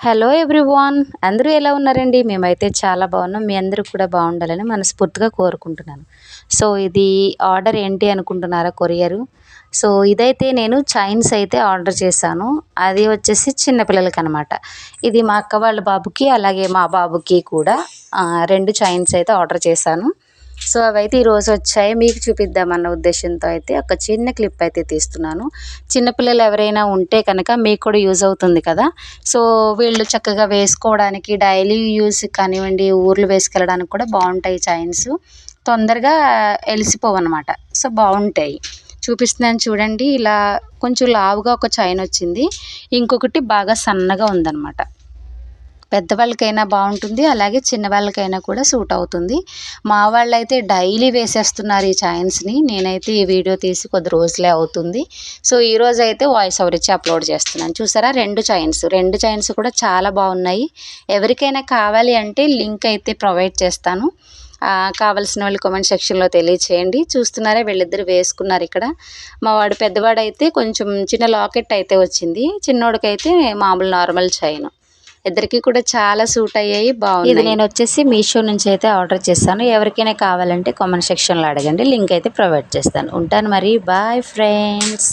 Hello everyone అందరూ ఎలా ఉన్నారండి? మేమైతే చాలా బాగున్నాం. మీ అందరూ కూడా బాగుండాలని మనస్ఫూర్తిగా కోరుకుంటున్నాను. సో ఇది ఆర్డర్ ఏంటి అనుకుంటున్నారా కొరియరు? సో ఇదైతే నేను చైన్స్ అయితే ఆర్డర్ చేశాను. అది వచ్చేసి చిన్నపిల్లలకి అనమాట ఇది మా అక్క వాళ్ళ బాబుకి అలాగే మా బాబుకి కూడా రెండు చైన్స్ అయితే ఆర్డర్ చేశాను. సో అవైతే ఈరోజు వచ్చాయి. మీకు చూపిద్దామన్న ఉద్దేశంతో అయితే ఒక చిన్న క్లిప్ అయితే తీస్తున్నాను. చిన్నపిల్లలు ఎవరైనా ఉంటే కనుక మీకు కూడా యూజ్ అవుతుంది కదా. సో వీళ్ళు చక్కగా వేసుకోవడానికి డైలీ యూస్ కానివ్వండి ఊర్లు వేసుకెళ్ళడానికి కూడా బాగుంటాయి చైన్స్. తొందరగా వెలిసిపోవు అనమాట సో బాగుంటాయి. చూపిస్తున్నాను చూడండి. ఇలా కొంచెం లావుగా ఒక చైన్ వచ్చింది. ఇంకొకటి బాగా సన్నగా ఉందన్నమాట. పెద్దవాళ్ళకైనా బాగుంటుంది అలాగే చిన్నవాళ్ళకైనా కూడా సూట్ అవుతుంది. మా వాళ్ళు అయితే డైలీ వేసేస్తున్నారు ఈ చైన్స్ని. నేనైతే ఈ వీడియో తీసి కొద్ది రోజులే అవుతుంది. సో ఈరోజు అయితే వాయిస్ ఓవర్ ఇచ్చి అప్లోడ్ చేస్తున్నాను. చూసారా? రెండు చైన్స్. రెండు చైన్స్ కూడా చాలా బాగున్నాయి. ఎవరికైనా కావాలి అంటే లింక్ అయితే ప్రొవైడ్ చేస్తాను. కావాల్సిన వాళ్ళు కామెంట్ సెక్షన్లో తెలియచేయండి. చూస్తున్నారా? వీళ్ళిద్దరు వేసుకున్నారు ఇక్కడ. మా వాడు పెద్దవాడైతే కొంచెం చిన్న లాకెట్ అయితే వచ్చింది. చిన్నోడికైతే మామూలు నార్మల్ చైన్. ఇద్దరికి కూడా చాలా సూట్ అయ్యాయి బాగుంది ఇది నేను వచ్చేసి మీషో నుంచి అయితే ఆర్డర్ చేస్తాను. ఎవరికైనా కావాలంటే కామెంట్ సెక్షన్లో అడగండి. లింక్ అయితే ప్రొవైడ్ చేస్తాను. ఉంటాను మరి. Bye friends.